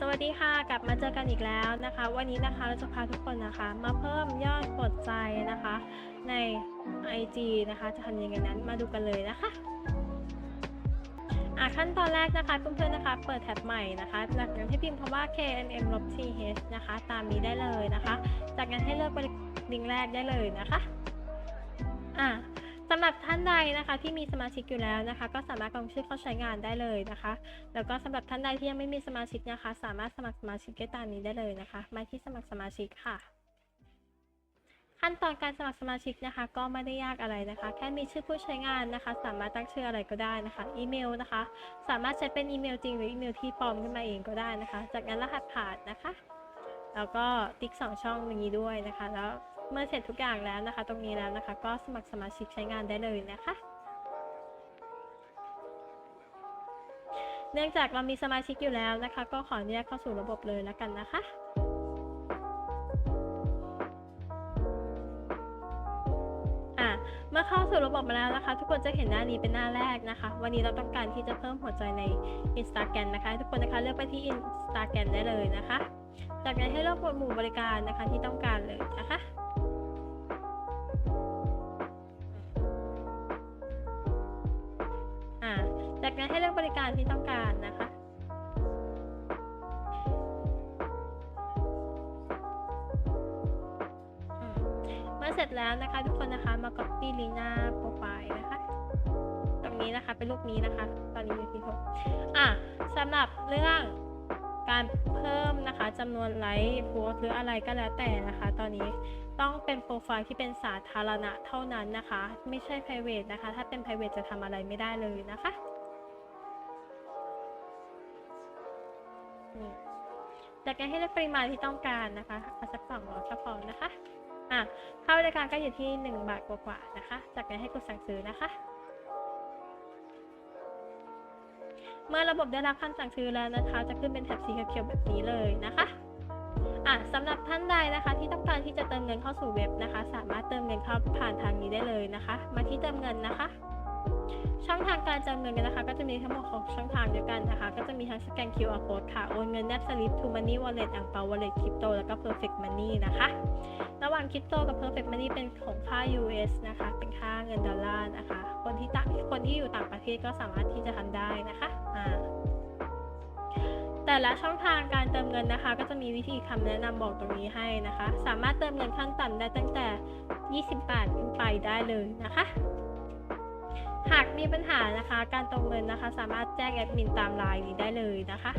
สวัสดีค่ะ กลับมาเจอกันอีกแล้วนะคะ วันนี้นะคะเราจะพาทุกคนนะคะ มาเพิ่มยอดกดใจนะคะ ใน IG นะคะ จะทำยังไงนั้นมาดูกันเลยนะคะอะขั้นตอนแรกนะคะเพื่อนๆนะคะ เปิดแท็บใหม่นะคะจากนั้นให้พิมพ์คำว่า knm-th นะคะ ตามนี้ได้เลยนะคะ จากนั้นให้เลือกไปลิงก์แรกได้เลยนะคะำหรับท่านใดนะคะที่มีสมาชิกอยู่แล้วนะคะ ก็สามารถลงชื่อเข้าใช้งานได้เลยนะคะ แล้วก็สำหรับท่านใดที่ยังไม่มีสมาชิกนะคะ สามารถสมัครสมาชิกได้ตามนี้ได้เลยนะคะมาที่สมัครสมาชิกค่ะ ขั้นตอนการสมัครสมาชิกนะคะ ก็ไม่ได้ยากอะไรนะคะ แค่มีชื่อผู้ใช้งานนะคะ สามารถตั้งชื่ออะไรก็ได้นะคะ อีเมลนะคะ สามารถใช้เป็นอีเมลจริงหรืออีเมลที่ปลอมขึ้นมาเองก็ได้นะคะ จากนั้นรหัสผ่านนะคะ แล้วก็ติ๊กสองช่องอย่างนี้ด้วยนะคะ แล้ว เมื่อเสร็จทุกอย่างแล้วนะคะ ตรงนี้แล้วนะคะ ก็สมัครสมาชิกใช้งานได้เลยนะคะ เนื่องจากเรามีสมาชิกอยู่แล้วนะคะ ก็ขออนุญาตเข้าสู่ระบบเลยแล้วกันนะคะอะเมื่อเข้าสู่ระบบมาแล้วนะคะ ทุกคนจะเห็นหน้านี้เป็นหน้าแรกนะคะ วันนี้เราต้องการที่จะเพิ่มหัวใจใน Instagram นะคะ ทุกคนนะคะเลือกไปที่ Instagram ได้เลยนะคะ จากนั้นให้เลือกหมวดหมู่บริการนะคะที่ต้องการเลยนะคะ จากนั้นให้เลือกบริการที่ต้องการนะคะ เมื่อเสร็จแล้วนะคะทุกคนนะคะมา copy ลิงก์หน้าโปรไฟล์นะคะ ตรงนี้นะคะเป็นรูปนี้นะคะ ตอนนี้อยู่ที่หกอะสำหรับเรื่องการเพิ่มนะคะจำนวนไลค์โพสหรืออะไรก็แล้วแต่นะคะ ตอนนี้ต้องเป็นโปรไฟล์ที่เป็นสาธารณะเท่านั้นนะคะ ไม่ใช่ private นะคะ ถ้าเป็น private จะทำอะไรไม่ได้เลยนะคะ จากนั้นให้เลือกปริมาณที่ต้องการนะคะเอาสักสองร้อยก็พอนะคะอะค่าบริการก็อยู่ที่ 1 บาทกว่าๆนะคะ จากนั้นให้กดสั่งซื้อนะคะ เมื่อระบบได้รับคำสั่งซื้อแล้วนะคะ จะขึ้นเป็นแถบสีเขียวแบบนี้เลยนะคะอะสำหรับท่านใดนะคะ ที่ต้องการที่จะเติมเงินเข้าสู่เว็บนะคะ สามารถเติมเงินเข้าผ่านทางนี้ได้เลยนะคะ มาที่เติมเงินนะคะ ช่องทางการเติมเงินกันนะคะ ก็จะมีทั้งหมดของช่องทางเดียกันนะคะ ก็จะมีทั้งสแกน QR code ค่ะ โอนเงินแนบสลิป to money wallet อ่างเปา wallet crypto แล้วก็ perfect money นะคะ ระหว่างคริปโตกับ perfect money เป็นของค่า US นะคะ เป็นค่าเงินดอลลาร์นะคะ คนที่ต่างคนที่อยู่ต่างประเทศก็สามารถที่จะทำได้นะคะอ่าแต่ละช่องทางการเติมเงินนะคะ ก็จะมีวิธีคำแนะนำบอกตรงนี้ให้นะคะ สามารถเติมเงินขั้นต่ำได้ตั้งแต่ 20 บาทขึ้นไปได้เลยนะคะ หากมีปัญหานะคะการตรงเงินนะคะ สามารถแจ้งแอดมินตามไลน์นี้ได้เลยนะคะ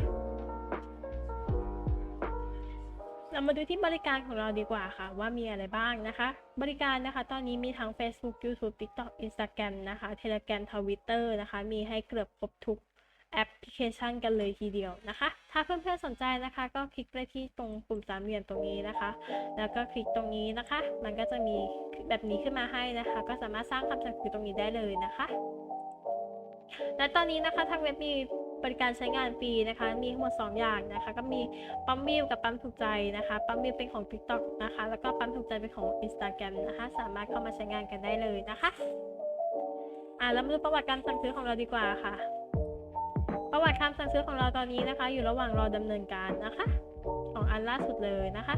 เรามาดูที่บริการของเราดีกว่าค่ะ ว่ามีอะไรบ้างนะคะ บริการนะคะ ตอนนี้มีทั้ง Facebook YouTube TikTok Instagram นะคะ Telegram Twitter นะคะ มีให้เกือบครบทุก แอปพลิเคชันกันเลยทีเดียวนะคะ ถ้าเพื่อนๆสนใจนะคะ ก็คลิกไปที่ตรงปุ่มสามเหลี่ยมตรงนี้นะคะ แล้วก็คลิกตรงนี้นะคะ มันก็จะมีแบบนี้ขึ้นมาให้นะคะ ก็สามารถสร้างคำสั่งซื้อตรงนี้ได้เลยนะคะ และตอนนี้นะคะทางเว็บมีบริการใช้งานฟรีนะคะ มีทั้งหมด 2 อย่างนะคะ ก็มีปั๊มวิวกับปั๊มถูกใจนะคะ ปั๊มวิวเป็นของ TikTok นะคะ แล้วก็ปั๊มถูกใจเป็นของ Instagram นะคะ สามารถเข้ามาใช้งานกันได้เลยนะคะ อ่าแล้วมาดูประวัติการสั่งซื้อของเราดีกว่าค่ะ ประวัติการสั่งซื้อของเราตอนนี้นะคะ อยู่ระหว่างรอดำเนินการนะคะ ของอันล่าสุดเลยนะคะ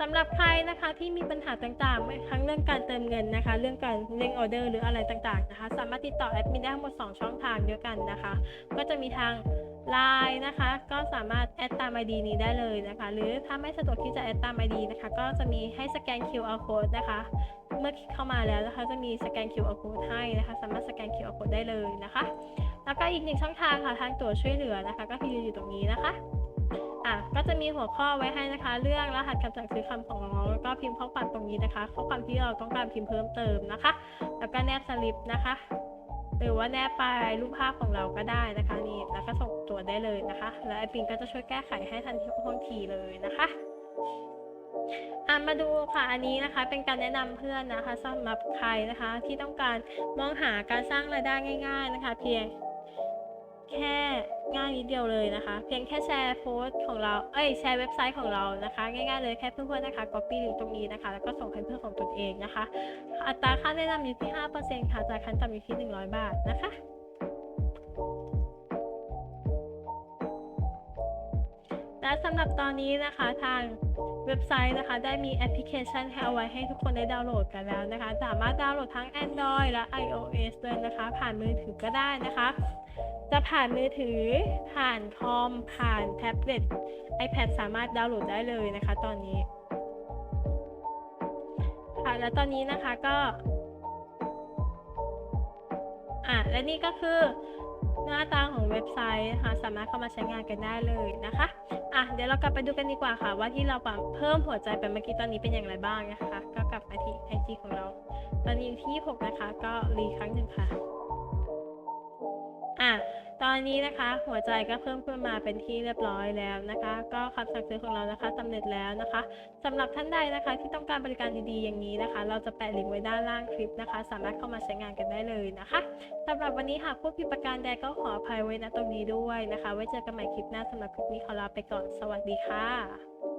สำหรับใครนะคะที่มีปัญหาต่างๆ ทั้งเรื่องการเติมเงินนะคะ เรื่องการเร่งออเดอร์หรืออะไรต่างๆนะคะ สามารถติดต่อแอดมินได้ทั้งหมด 2 ช่องทางเดียวกันนะคะ ก็จะมีทาง Line นะคะ ก็สามารถแอดตาม ID นี้ได้เลยนะคะ หรือถ้าไม่สะดวกที่จะแอดตาม ID นะคะ ก็จะมีให้สแกน QR code นะคะ เมื่อเข้ามาแล้วนะคะ จะมีสแกน QR code ให้นะคะ สามารถสแก ได้เลยนะคะ แล้วก็อีกหนึ่งช่องทางค่ะทางตัวช่วยเหลือนะคะ ก็คืออยู่ตรงนี้นะคะอะก็จะมีหัวข้อไว้ให้นะคะ เรื่องรหัสคำสั่งซื้อคำของเราแล้วก็พิมพ์ข้อความตรงนี้นะคะ ข้อความที่เราต้องการพิมพ์เพิ่มเติมนะคะ แล้วก็แนบสลิปนะคะหรือว่าแนบไฟล์รูปภาพของเราก็ได้นะคะนี่แล้วก็ส่งตัวได้เลยนะคะ แล้วไอปิงก็จะช่วยแก้ไขให้ทันทีท่วงทีเลยนะคะ อะมาดูค่ะอันนี้นะคะเป็นการแนะนำเพื่อนนะคะสำหรับใครนะคะที่ต้องการมองหาการสร้างรายได้ง่าย ๆนะคะ เพียงแค่ง่ายนิดเดียวเลยนะคะ เพียงแค่แชร์โพสต์ของเราเอ้ยแชร์เว็บไซต์ของเรานะคะ ง่ายๆเลยแค่เพื่อนๆนะคะ copy ลิงก์ตรงนี้นะคะ แล้วก็ส่งให้เพื่อนของตนเองนะคะ อัตราค่าแนะนำอยู่ที่ 5%ค่ะจากขั้นต่ำอยู่ที่ 100 บาทนะคะและสำหรับตอนนี้นะคะทาง เว็บไซต์นะคะ ได้มีแอปพลิเคชันให้เอาไว้ให้ทุกคนได้ดาวน์โหลดกันแล้วนะคะ สามารถดาวน์โหลดทั้ง Android และ iOS เลยนะคะ ผ่านมือถือก็ได้นะคะ จะผ่านมือถือ ผ่านคอม ผ่านแท็บเล็ต iPad สามารถดาวน์โหลดได้เลยนะคะ ตอนนี้ ค่ะ และตอนนี้นะคะก็ อะ และนี่ก็คือ หน้าตาของเว็บไซต์นะคะสามารถเข้ามาใช้งานกันได้เลยนะคะอะเดี๋ยวเรากลับไปดูกันดีกว่าค่ะ ว่าที่เราเพิ่มหัวใจไปเมื่อกี้ตอนนี้เป็นอย่างไรบ้างนะคะ ก็กลับมาที่ IG ของเรา ตอนนี้ที่ 6 นะคะ ก็รีครั้งหนึ่งค่ะอะ ตอนนี้นะคะหัวใจก็เพิ่มขึ้นมาเป็นที่เรียบร้อยแล้วนะคะ ก็คำสั่งซื้อของเรานะคะสำเร็จแล้วนะคะสำหรับท่านใดนะคะที่ต้องการบริการดีๆอย่างนี้นะคะ เราจะแปะลิงก์ไว้ด้านล่างคลิปนะคะ สามารถเข้ามาใช้งานกันได้เลยนะคะสำหรับวันนี้หากผู้ผิดประการใดก็ขออภัยไว้ณตรงนี้ด้วยนะคะ ไว้เจอกันใหม่คลิปหน้าสำหรับคลิปนี้ขอลาไปก่อนสวัสดีค่ะ